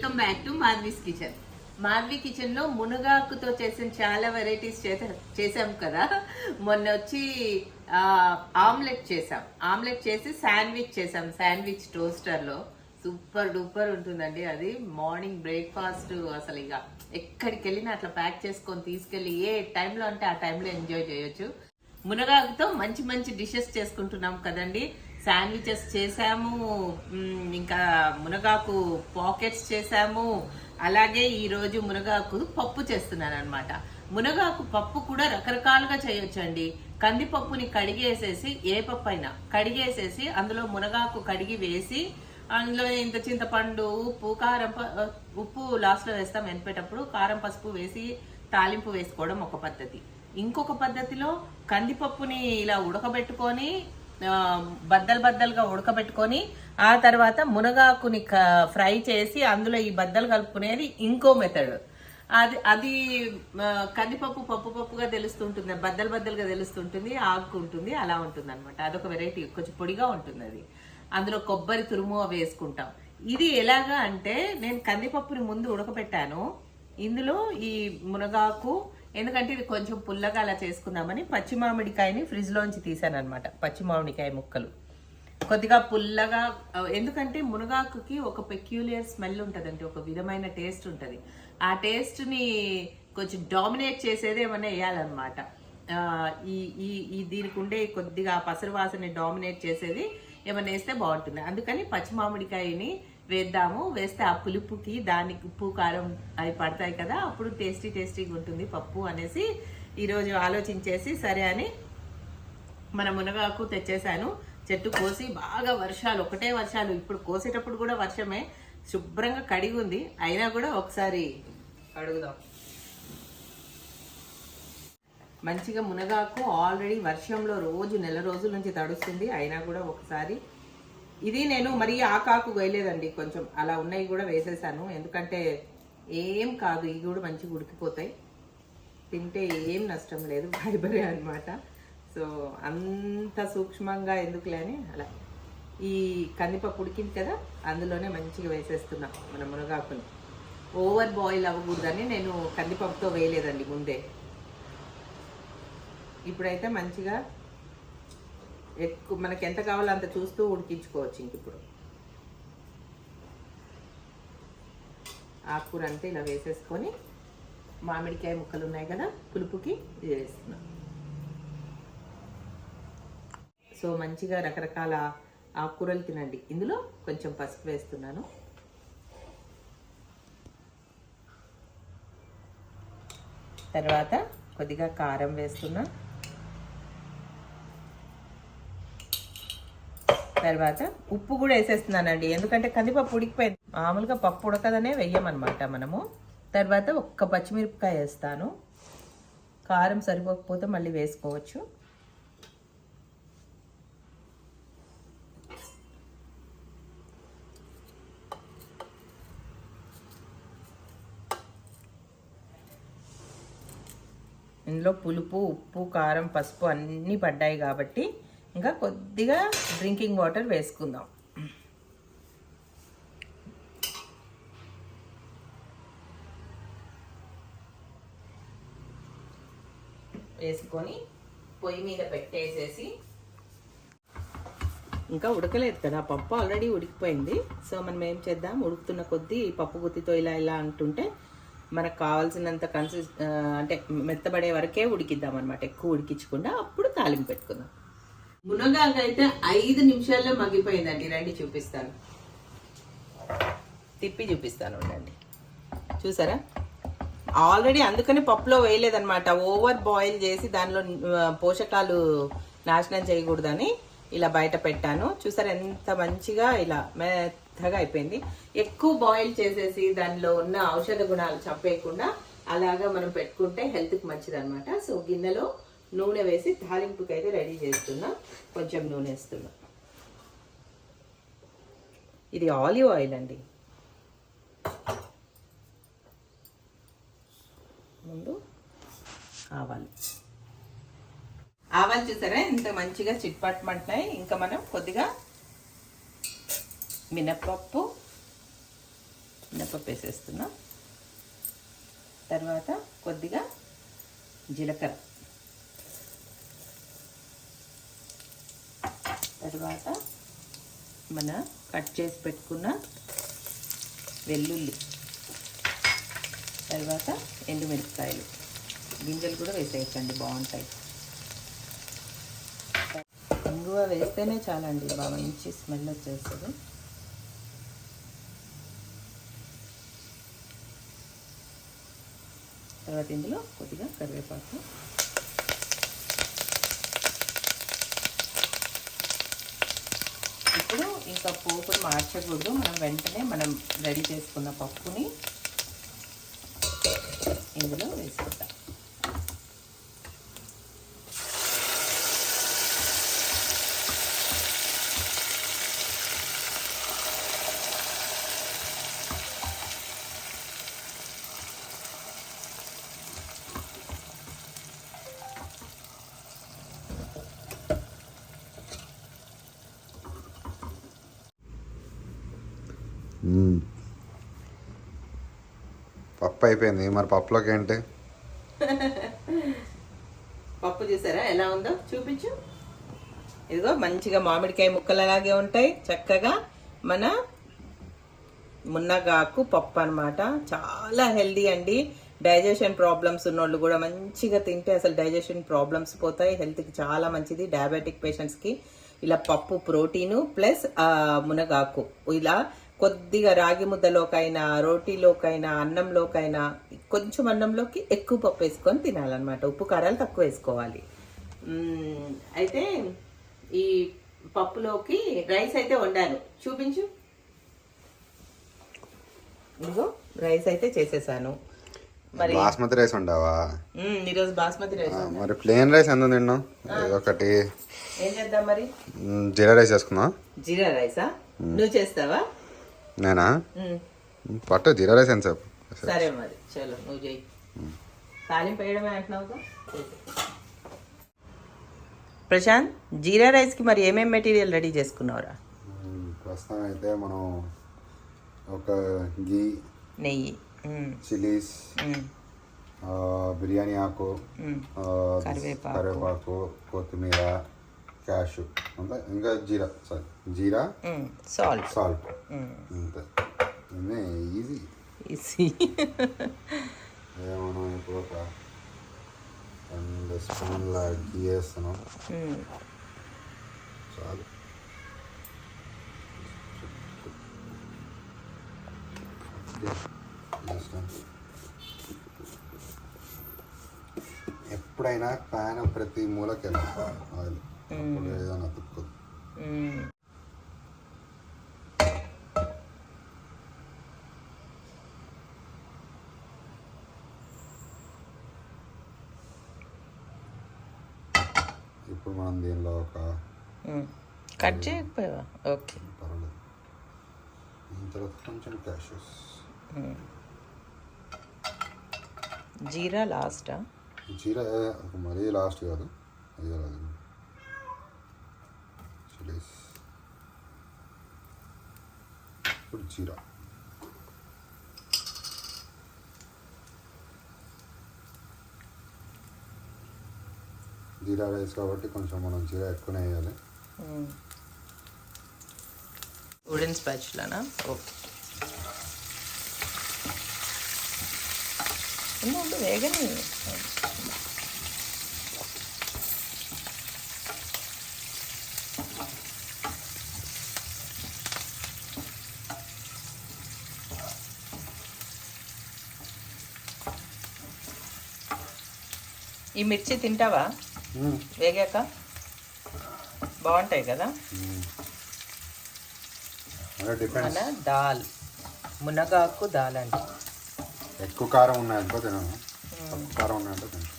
Welcome back to Madhavi's kitchen. Madhavi కిచెన్లో మునగాకుతో చేసిన చాలా వెరైటీస్ చేసాం కదా. మొన్న వచ్చి ఆమ్లెట్ చేసాం ఆమ్లెట్ చేసి శాండ్విచ్ చేసాం శాండ్విచ్ టోస్టర్లో సూపర్ డూపర్ ఉంటుందండి అది. మార్నింగ్ బ్రేక్ఫాస్ట్ అసలు ఇక ఎక్కడికి వెళ్ళినా అట్లా ప్యాక్ చేసుకొని తీసుకెళ్ళి ఏ టైంలో అంటే ఆ టైంలో ఎంజాయ్ చేయొచ్చు. మునగాకుతో మంచి మంచి డిషెస్ చేసుకుంటున్నాం కదండి. శాండ్విచెస్ చేసాము ఇంకా మునగాకు పాకెట్స్ చేసాము అలాగే ఈరోజు మునగాకు పప్పు చేస్తున్నాను అనమాట మునగాకు పప్పు కూడా రకరకాలుగా చేయొచ్చండి. కందిపప్పుని కడిగేసేసి ఏ పప్పు అయినా కడిగేసేసి అందులో మునగాకు కడిగి వేసి అందులో ఇంత చింతపండు ఉప్పు కారం ఉప్పు లాస్ట్లో వేస్తాం వెనిపేటప్పుడు కారం పసుపు వేసి తాలింపు వేసుకోవడం ఒక పద్ధతి. ఇంకొక పద్ధతిలో కందిపప్పుని ఇలా ఉడకబెట్టుకొని బద్దలు బద్దలుగా ఉడకబెట్టుకొని ఆ తర్వాత మునగాకుని క- ఫ్రై చేసి అందులో ఈ బద్దలు కలుపుకునేది ఇంకో మెథడ్ అది అది కందిపప్పు పప్పు పప్పుగా తెలుస్తుంటుంది బద్దలు బద్దలుగా తెలుస్తుంటుంది ఆగుకుంటుంది అలా ఉంటుంది అనమాట అదొక వెరైటీ కొంచెం పొడిగా ఉంటుంది అది అందులో కొబ్బరి తురుము వేసుకుంటాం. ఇది ఎలాగా అంటే నేను కందిపప్పుని ముందు ఉడకబెట్టాను. ఇందులో ఈ మునగాకు ఎందుకంటే ఇది కొంచెం పుల్లగా అలా చేసుకుందామని పచ్చి మామిడికాయని ఫ్రిడ్జ్ తీసాను అనమాట పచ్చి మామిడికాయ ముక్కలు. కొద్దిగా పుల్లగా ఎందుకంటే మునగాకుకి ఒక పెక్యులియర్ స్మెల్ ఉంటుందండి ఒక విధమైన టేస్ట్ ఉంటుంది. ఆ టేస్ట్ని కొంచెం డామినేట్ చేసేది ఏమైనా వేయాలన్నమాట. ఈ ఈ ఈ దీనికి ఉండే కొద్దిగా పసరు వాసన డామినేట్ చేసేది ఏమన్నా వేస్తే బాగుంటుంది. అందుకని పచ్చి మామిడికాయని వేద్దాము. వేస్తే ఆ పులుపుకి దానికి ఉప్పు కారం అవి పడతాయి కదా అప్పుడు టేస్టీ టేస్టీగా ఉంటుంది పప్పు అనేసి ఈరోజు ఆలోచించేసి సరే అని మన మునగాకు తెచ్చేసాను చెట్టు కోసి బాగా వర్షాలు ఒకటే వర్షాలు. ఇప్పుడు కోసేటప్పుడు కూడా వర్షమే. శుభ్రంగా కడిగి ఉంది. అయినా కూడా ఒకసారి అడుగుదాం. మంచిగా మునగాకు ఆల్రెడీ వర్షంలో రోజు నెల రోజుల నుంచి తడుస్తుంది. అయినా కూడా ఒకసారి ఇది నేను మరీ ఆకాకు వేయలేదండి. కొంచెం అలా ఉన్నాయి కూడా వేసేసాను. ఎందుకంటే ఏం కాదు ఇవి కూడా మంచిగా ఉడికిపోతాయి. తింటే ఏం నష్టం లేదు ఫైబరే అన్నమాట. సో అంత సూక్ష్మంగా ఎందుకులేని అలా. ఈ కందిపప్పు ఉడికింది కదా అందులోనే మంచిగా వేసేస్తున్నా మన మునగాకుని. ఓవర్ బాయిల్ అవ్వకూడదని నేను కందిపప్పుతో వేయలేదండి ముందే. ఇప్పుడైతే మంచిగా ఎక్కువ మనకి ఎంత కావాలో అంత చూస్తూ ఉడికించుకోవచ్చు ఇంక ఇప్పుడు. ఆకుకూర అంతా ఇలా వేసేసుకొని మామిడికాయ ముక్కలు ఉన్నాయి కదా పులుపుకి ఇది వేస్తున్నాం. సో మంచిగా రకరకాల ఆకుకూరలు తినండి. ఇందులో కొంచెం పసుపు వేస్తున్నాను. తర్వాత కొద్దిగా కారం వేస్తున్నా. తర్వాత ఉప్పు కూడా వేసేస్తున్నానండి. ఎందుకంటే కందిపప్పు ఉడికిపోయింది. మామూలుగా పప్పు ఉడకదనే వెయ్యమనమాట మనము. తర్వాత ఒక్క పచ్చిమిరపకాయ వేస్తాను. కారం సరిపోకపోతే మళ్ళీ వేసుకోవచ్చు. ఇందులో పులుపు ఉప్పు కారం పసుపు అన్నీ పడ్డాయి కాబట్టి ఇంకా కొద్దిగా డ్రింకింగ్ వాటర్ వేసుకుందాం. వేసుకొని పొయ్యి మీద పెట్టేసేసి ఇంకా ఉడకలేదు కదా పప్పు ఆల్రెడీ ఉడికిపోయింది. సో మనం ఏం చేద్దాం ఉడుకుతున్న కొద్దీ పప్పు గుత్తితో ఇలా ఇలా అంటుంటే మనకు కావాల్సినంత కన్సిస్ అంటే మెత్తబడే వరకే ఉడికిద్దాం అనమాట ఎక్కువ ఉడికించకుండా అప్పుడు తాలింపు పెట్టుకుందాం. మునగాకు అయితే ఐదు నిమిషాల్లో మగ్గిపోయిందండి. రండి చూపిస్తాను. తిప్పి చూపిస్తాను ఉండండి. చూసారా? ఆల్రెడీ అందుకని పప్పులో వేయలేదనమాట ఓవర్ బాయిల్ చేసి దానిలో పోషకాలు నాశనం చేయకూడదని ఇలా బయట పెట్టాను. చూసారా ఎంత మంచిగా ఇలా మెత్తగా అయిపోయింది. ఎక్కువ బాయిల్ చేసేసి దానిలో ఉన్న ఔషధ గుణాలు చంపేయకుండా అలాగా మనం పెట్టుకుంటే హెల్త్కి మంచిది అనమాట సో గిన్నెలో నూనె వేసి తాలింపుకి అయితే రెడీ చేస్తున్నా. కొంచెం నూనె వేస్తున్నా. ఇది ఆలివ్ ఆయిల్ అండి. ముందు ఆవాలు. ఆవాలు చూసారా? ఇంత మంచిగా చిట్పట్టమంటున్నాయి ఇంకా మనం కొద్దిగా మినపప్పు మినపప్పు వేసేస్తున్నాం. తర్వాత కొద్దిగా జీలకర్ర. తర్వాత మన కట్ చేసి పెట్టుకున్న వెల్లుల్లి తర్వాత ఎండుమిరపకాయలు. గింజలు కూడా వేసేయచ్చండి బాగుంటాయి. ఇంగువ వేస్తేనే చాలండి బాగా మంచి స్మెల్ వచ్చేస్తుంది. తర్వాత ఇందులో కొద్దిగా కరివేపాకు. ఇప్పుడు ఇంకా పోపులు మార్చకూడదు. మనం వెంటనే మనం రెడీ చేసుకున్న పప్పుని ఇందులో వేసుకుంటాం. పప్పు అయిపోయింది. మరి పప్పులోకి ఏంటి? పప్పు చూసారా? ఎలా ఉందో చూపించు. ఇదిగో మంచిగా మామిడికాయ ముక్కలలాగే ఉంటాయి. చక్కగా మన మున్నగాకు పప్పు అన్నమాట. చాలా హెల్దీ అండి. డైజెషన్ ప్రాబ్లమ్స్ ఉన్నోళ్ళు కూడా మంచిగా తింటే అసలు డైజెషన్ ప్రాబ్లమ్స్ పోతాయి. హెల్త్కి చాలా మంచిది. డయాబెటిక్ పేషెంట్స్కి ఇలా పప్పు ప్రోటీను ప్లస్ మునగాకు. ఇలా కొద్దిగా రాగి ముద్దలోకైనా రోటీలోకైనా అన్నంలోకైనా కొంచెం అన్నంలోకి ఎక్కువ పప్పు వేసుకొని తినాలన్నమాట. ఉప్పు కారాలు తక్కువ వేసుకోవాలి. అయితే ఈ పప్పులోకి రైస్ అయితే వండాను. చూపించు. ఇదిగో రైస్ అయితే చేసేసాను. మరి బాస్మతి రైస్ ఉండవా ఈరోజు బాస్మతి రైస్ మరి ప్లేన్ రైస్ ఎంత తిన్నావు? ఒకటి. ఏం చేద్దాం మరి? జీరా రైస్ వేసుకుందాం జీరా రైసా? నువ్వు చేస్తావా? నేనా. పట్టు జీరా రైస్ ఎంత సేపు? సరే మరి చలో నువ్వు చెయ్యి. తాలింపు వేయడమే అంటున్నావుగా ప్రశాంత్ జీరా రైస్కి మరి ఏమేం మెటీరియల్ రెడీ చేసుకున్నావురా? ప్రస్తుతం అయితే మనం ఒక గీ నెయ్యి. ఆ, బిర్యానీ ఆకు. కరివేపాకు కొత్తిమీర క్యాషు అంతే ఇంకా జీరా సారీ జీరా. Salt salt. అంతే ఈజీ ఈజీ మనం ఇప్పుడు ఒక రెండు స్పూన్ల గీ వేస్తున్నాం. చాలు. ఎప్పుడైనా ప్యాన్ ప్రతి మూలకి వెళ్ళాలి ఆయిల్ అప్పుడు ఏదైనా అతుక్కోదు. ఇప్పుడు మనం దీనిలో ఒక. కట్ చేయకపోయావా ఓకే పర్వాలేదు దీని తర్వాత కొంచెం క్యాషెస్. జీరా లాస్టా జీరా ఒక మరీ లాస్ట్ కాదు అది కాదు ఇప్పుడు జీరా జీరా రైస్ కాబట్టి కొంచెం మనం జీరా ఎక్కువనే వేయాలి. వుడెన్ స్పాచ్లానా ఓకే ఉండు, వేగని ఈ మిర్చి తింటావా? వేగాక? బాగుంటాయి కదా? మన దాల్. మునగాకు దాల్ అండి ఎక్కువ కారం ఉన్నాయనుకో తినను. కారం ఉన్నాయంటే తినను.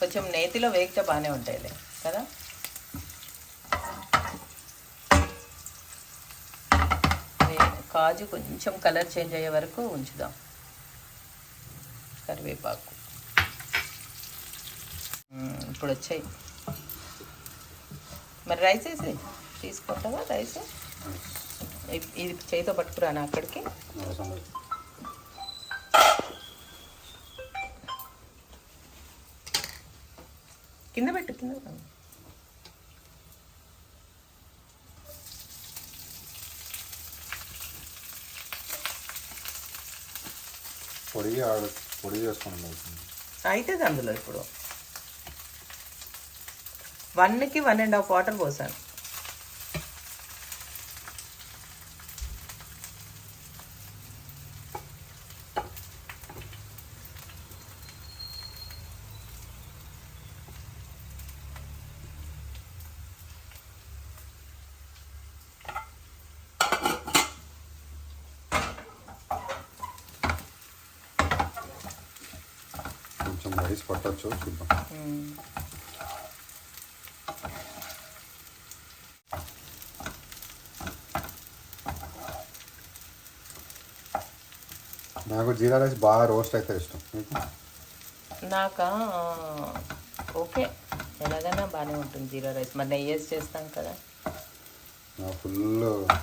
కొంచెం నేతిలో వేగితే బాగానే ఉంటాయిలే కదా? కాజు కొంచెం కలర్ చేంజ్ అయ్యే వరకు ఉంచుదాం. కరివేపాకు. ఇప్పుడు వచ్చాయి. మరి రైస్ వేసి తీసుకుంటావా రైస్? ఇది చేతితో పట్టుకురాను అక్కడికి? కింద పెట్టు కింద పెట్టు. ఆడచ్చు పొడి చేసుకుని అవుతుంది అవుతుంది అందులో ఇప్పుడు. వన్కి వన్ అండ్ హాఫ్ వాటర్ పోసాను కొంచెం రైస్ పట్టచ్చు చూద్దాం. నాకు జీరా రైస్ బాగా రోస్ట్ అయితే ఇష్టం. నాకా? ఓకే. ఎలాగైనా బాగానే ఉంటుంది జీరా రైస్. మరి నెయ్యి వేసి చేస్తాం కదా. ఫుల్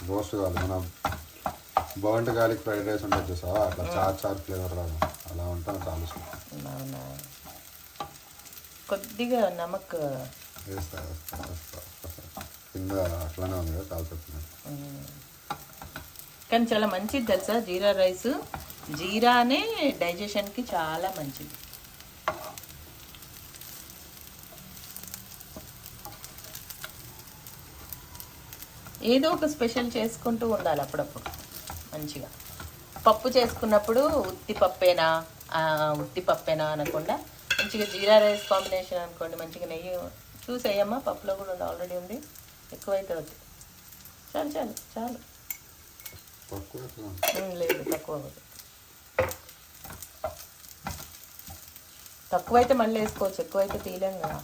రోస్ట్ కావాలి మన బర్ంట్ గాలికి ఫ్రైడ్ రైస్ ఉంటుంది చూసావా? అట్లా చార్ చార్ ఫ్లేవర్ రాదు అలా ఉంటే చాలా ఇష్టం అవునా? కొద్దిగా నమక్ వేస్తా వేస్తా వేస్తా. వేస్తా. కింద అట్లానే ఉంది కదా చాలా చెప్తున్నాను మ్మ్. కానీ చాలా మంచిది తెలుసా? జీరా రైస్. జీరానే డైజెషన్కి చాలా మంచిది. ఏదో ఒక స్పెషల్ చేసుకుంటూ ఉండాలి అప్పుడప్పుడు మంచిగా. పప్పు చేసుకున్నప్పుడు ఉత్తి పప్పేనా? ఆ, ఉత్తి పప్పేనా అనకుండా మంచిగా జీరా రైస్ కాంబినేషన్ అనుకోండి మంచిగా నెయ్యి చూసేయమ్మా పప్పులో కూడా ఉంది ఆల్రెడీ ఉంది. ఎక్కువైతే వద్దు. చాలు చాలు చాలు. లేదు తక్కువ అవ్వదు తక్కువైతే మళ్ళీ వేసుకోవచ్చు ఎక్కువైతే తీయలేం కదా.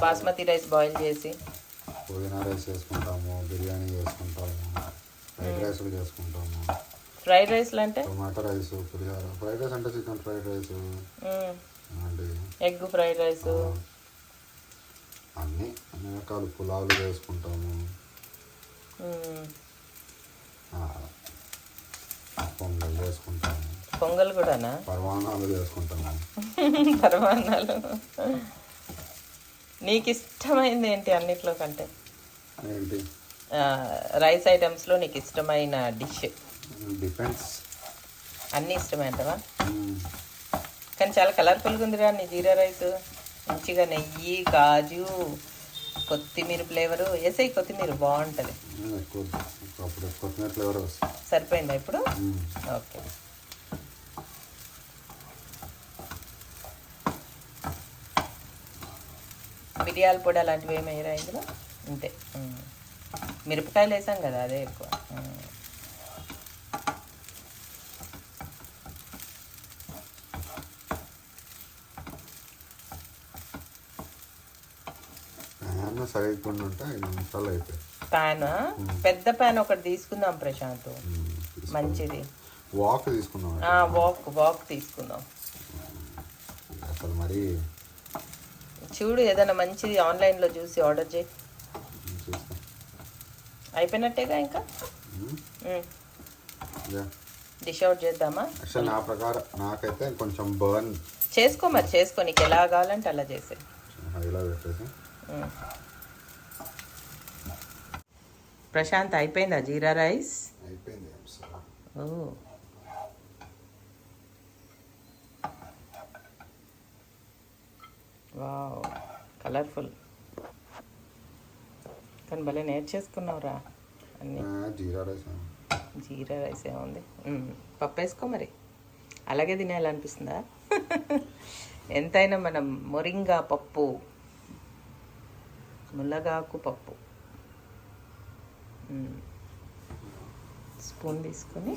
బాస్మతి రైస్ బాయిల్ చేసి పుదీనా రైస్ చేసుకుంటాము బిర్యానీ చేసుకుంటాము ఫ్రైడ్ రైస్ చేసుకుంటాము. ఫ్రైడ్ రైస్లు అంటే? Tomato rice pulihora fried rice అంటే చికెన్ ఫ్రైడ్ రైస్. అండి ఎగ్ ఫ్రైడ్ రైస్. అన్నీ అన్ని రకాల పులావులు చేసుకుంటాము. ఆ, పొంగల్ చేసుకుంటాము. పొంగల్ కూడానా? పరమాణాలు చేసుకుంటాము. పరమాన్నాలు. నీకు ఇష్టమైంది ఏంటి అన్నిట్లో కంటే రైస్ ఐటమ్స్లో నీకు ఇష్టమైన డిష్. డిపెండ్స్ అన్నీ ఇష్టమే అంటవా కానీ చాలా కలర్ఫుల్గా ఉందిరా నీ జీరా రైస్. మంచిగా నెయ్యి కాజు కొత్తిమీర ఫ్లేవరు. వేసాయి కొత్తిమీర బాగుంటుంది. సరిపోయిందా ఇప్పుడు. ఓకే. మిరియాల పొడి అలాంటివి ఏమి వేయరా ఇందులో? అంతే. మిరపకాయలు వేసాం కదా అదే ఎక్కువ. ప్యాన్? పెద్ద ప్యాన్ ఒకటి తీసుకుందాం ప్రశాంత్. మంచిది. వాక్ తీసుకున్నాం ఆ, వాక్ వాక్ తీసుకుందాం. అసలు మరి చూడు ఏదైనా మంచిది ఆన్లైన్లో చూసి ఆర్డర్ చేయి. అయిపోయినట్టేగా ఇంకా? డిష్ అవుట్ చేద్దామా? నా ప్రకారం నాకైతే కొంచెం బర్న్ చేసుకో మరి చేసుకో. నీకు ఎలా కావాలంటే అలా చేసే. పెట్టేసి. ప్రశాంత్ అయిపోయిందా జీరా రైస్? అయిపోయింది. ఓ. వావ్ కలర్ఫుల్ కానీ భలే నేర్చేసుకున్నావురా అన్నీ జీరా రైస్ జీరా రైస్ ఏముంది. పప్పు వేసుకో మరి అలాగే తినేయాలనిపిస్తుందా ఎంతైనా మనం మొరింగా పప్పు ముల్లగాకు పప్పు. స్పూన్ తీసుకొని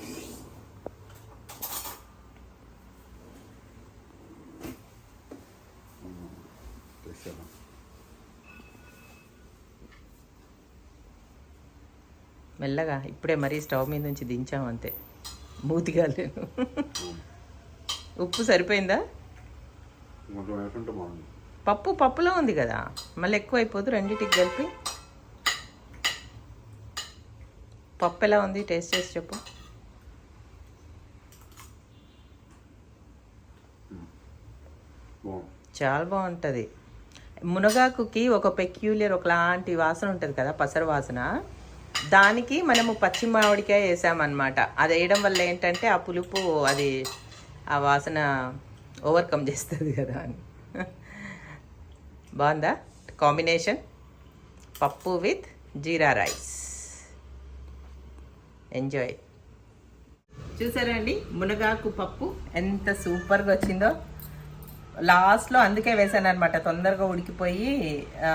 మెల్లగా ఇప్పుడే మరీ స్టవ్ మీద నుంచి దించాం అంతే. మూతిగా లేదు ఉప్పు సరిపోయిందా? పప్పు పప్పులో ఉంది కదా. మళ్ళీ ఎక్కువ అయిపోదు రెండింటికి కలిపి. పప్పు ఎలా ఉంది? టేస్ట్ చేసి చెప్పు. చాలా బాగుంటుంది. మునగాకుకి ఒక పెక్యులియర్ ఒకలాంటి వాసన ఉంటుంది కదా పసరు వాసన. దానికి మనము పచ్చి మామిడికాయ వేసామన్నమాట. అది వేయడం వల్ల ఏంటంటే ఆ పులుపు అది ఆ వాసన ఓవర్కమ్ చేస్తుంది కదా అని. బాగుందా? కాంబినేషన్? పప్పు విత్ జీరా రైస్. ఎంజాయ్. చూసారా అండి? మునగాకు పప్పు ఎంత సూపర్గా వచ్చిందో. లాస్ట్లో అందుకే వేసాను అనమాట తొందరగా ఉడికిపోయి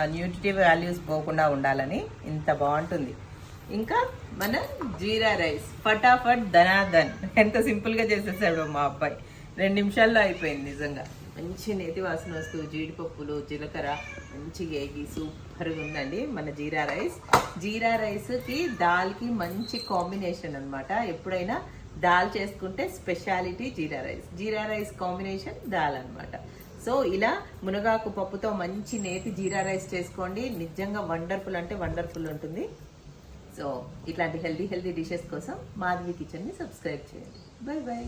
న్యూట్రిటివ్ వాల్యూస్ పోకుండా ఉండాలని. ఇంత బాగుంటుంది. ఇంకా మన జీరా రైస్. ఫటాఫట్ ధనాధన్. ఎంత సింపుల్గా చేసేసాడు మా అబ్బాయి. రెండు నిమిషాల్లో అయిపోయింది నిజంగా. మంచి నేతి వాసన వస్తూ జీడిపప్పులు జీలకర్ర మంచిగా ఏగి సూపర్గా ఉందండి మన జీరా రైస్. జీరా రైస్కి దాల్కి మంచి కాంబినేషన్ అన్నమాట. ఎప్పుడైనా దాల్ చేసుకుంటే speciality jeera rice. Jeera rice combination dal అనమాట సో ఇలా మునగాకు పప్పుతో మంచి నేతి జీరా రైస్ చేసుకోండి. నిజంగా వండర్ఫుల్ అంటే వండర్ఫుల్ ఉంటుంది. సో ఇట్లాంటి హెల్దీ హెల్దీ డిషెస్ కోసం మాధవి కిచెన్ని సబ్స్క్రైబ్ చేయండి. Bye bye